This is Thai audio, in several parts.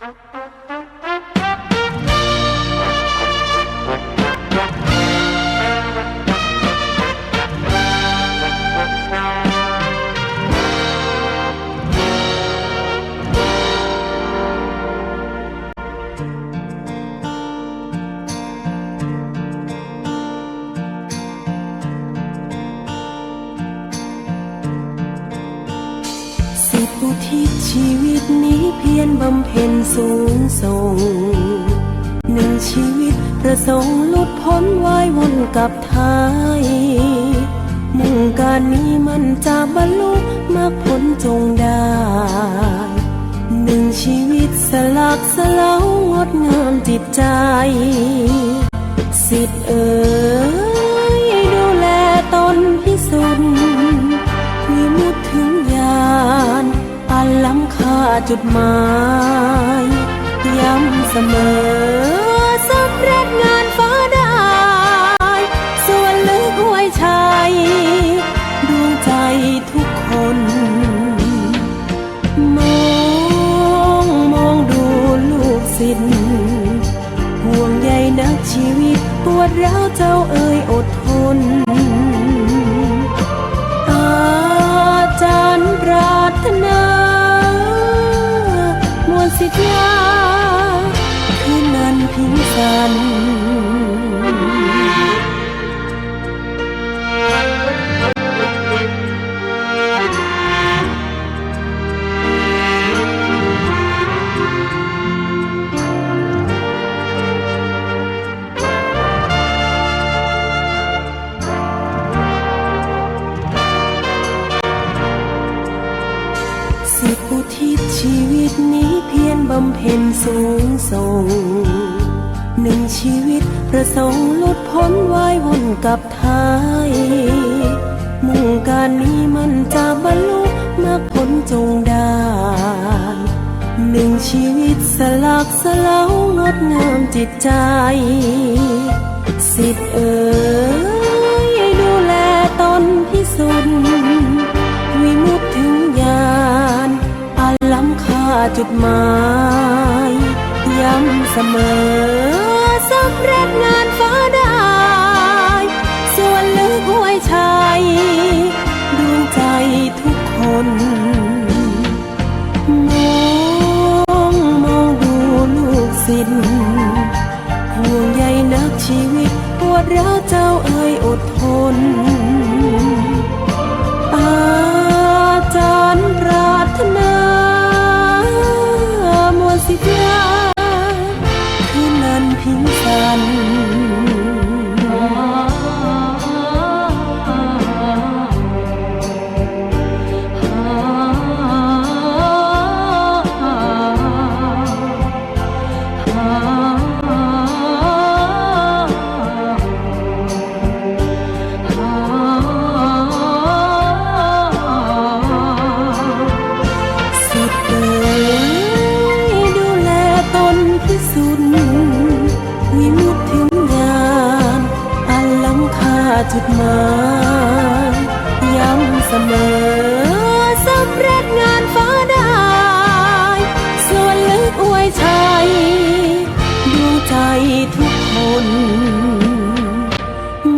สิ ชีวิตนี้เพียรบำเพ็ญสูงส่ง หนึ่งชีวิตประสงค์หลุดพ้นวายวนกับทาย มุ่งการนี้มันจะบรรลุมรรคผลจงได้ จุดหมายย้ำเสมอสำเร็จงานฟ้าได้ ส่วนลึกห้วยชัยดวงใจทุกคน มองมองดูลูกศิษย์ห่วงใยนักชีวิตปวดร้าวเจ้าเอ่ยอดทน สิทธาคืนนั้นพิงสัน สิบอุทิศชีวิตนี้เพียรบำเพ็ญสูงส่ง หนึ่งชีวิตประสงค์หลุดพ้นวายวนกับทาย มุ่งการนี้มันจะบรรลุมรรคผลจงได้ หนึ่งชีวิตสลักสลาวงดงามจิตใจ สิทธิ์เอ๋ยดูแลตนพิสุทธิ์ จุดหมายย้ำเสมอสำเร็จงานฟ้าได้ ส่วนลึกห้วยชัยดวงใจทุกคนมองมองดูลูกศิษย์ห่วงใยนักชีวิตปวดร้าวเจ้าเอ่ย จุดหมายย้ำเสมอสำเร็จงานฟ้าได้ ส่วนลึกอวยชัยดวงใจทุกคน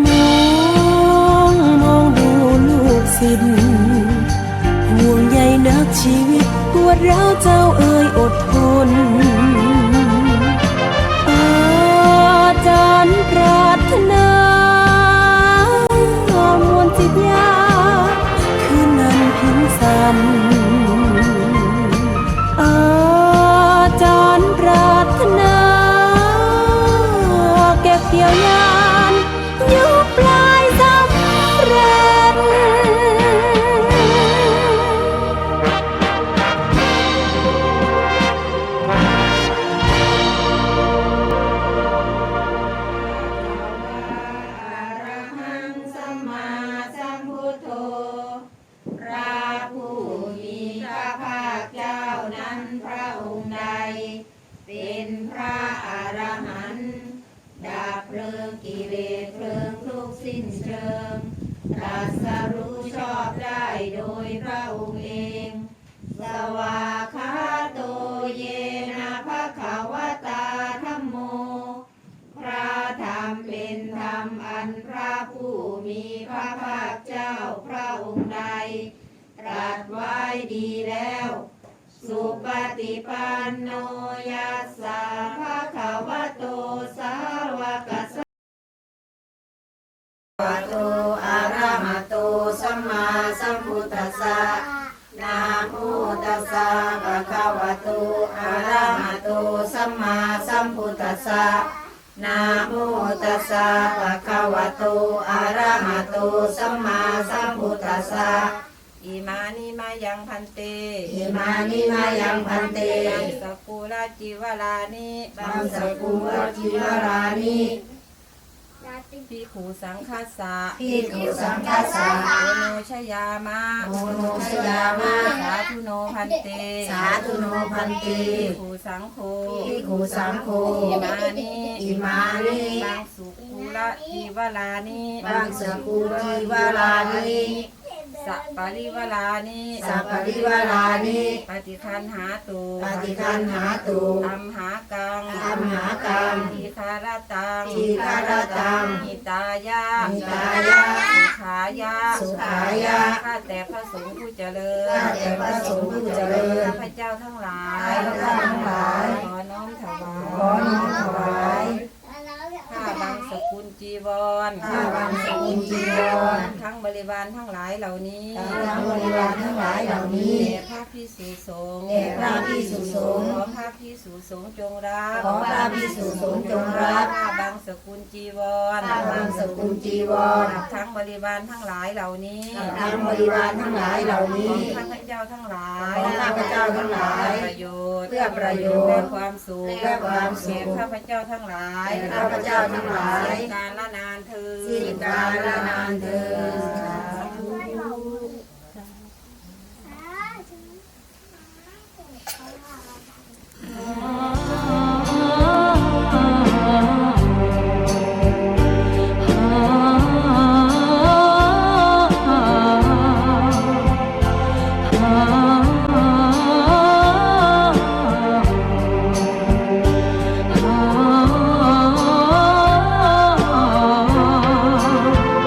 มองมองดูลูกศิษย์ห่วงใยนักชีวิตปวดร้าวเจ้าเอ่ยอด เป็นพระอรหันต์ดับเพลิงกิเลสเพลิงทุกสิ้นเชิงตรัสรู้ชอบได้โดยพระองค์เอง สวาคาโตเยนะพระขาวตาธรรมโม พระธรรมเป็นธรรมอันพระผู้มีพระภาคเจ้าพระองค์ใดตรัสไว้ดีแล้ว ปันโนยัสสะภะคะวะโตสาวกสังฆโตอะระหะโตสัมมาสัมพุทธัสสะนะโมตัสสะภะคะวะโตอะระหะโตสัมมาสัมพุทธัสสะนะโมตัสสะภะคะวะโตอะระหะโตสัมมาสัมพุทธัสสะ อิมานิมายังพันเตอิมานิมายังพันเตบังสกุลาจิวลานิบังสกุลจิวรานิพิขูสังคัสสะพิกขุสังคัสสะโอโนชยามะโอโนชยามะ สาธุโนพันเต สาธุโนพันเตพิขูสังโฆพิกขุสังโฆอิมานิอิมานิบังสุกุลาจิวลานิบังสกุลจิวรานิ สัปปะริวลานิสัพปริวารานิปฏิคันหาตุปฏิคันหาตุอัมหากังอัมหากัง ทีคารตังทีฆารตังหิตายะหิตายะสุขายะสุขายะ ข้าแต่พระสงฆ์ผู้เจริญข้าแต่พระสงฆ์ผู้เจริญ ข้าพเจ้าทั้งหลายข้าพเจ้าทั้งหลาย ขอน้อมถวายขอน้อมถวายข้าบางสกุลจีวร ข้าบางสกุลจีวรทั้ง บริวารทั้งหลายเหล่านี้ ทั้งบริวารทั้งหลายเหล่านี้ แด่พ พิสุสงฆ์แด่พระภิกษุสงฆ์ขอพระพิสุสงฆ์จงรับขอพระภิกษุสงฆ์จงรับข้าบางสกุลจีวรข้าบางสกุลจีวรทั้งบริวารทั้งหลายเหล่านี้ทั้งบริวารทั้งหลายเหล่าขนี้ องข้าพเจ้าทั้งหลายของข้าพเจ้าทั้งหลายเพื่อประโยชน์เพื่อประโยชน์และความสุขและความสุขแก่ข้าพเจ้าทั้งหลายแก่ข้าพเจ้าทั้งหลาย สิ้นการละนานเธอญสิ้นกาลนานเถิด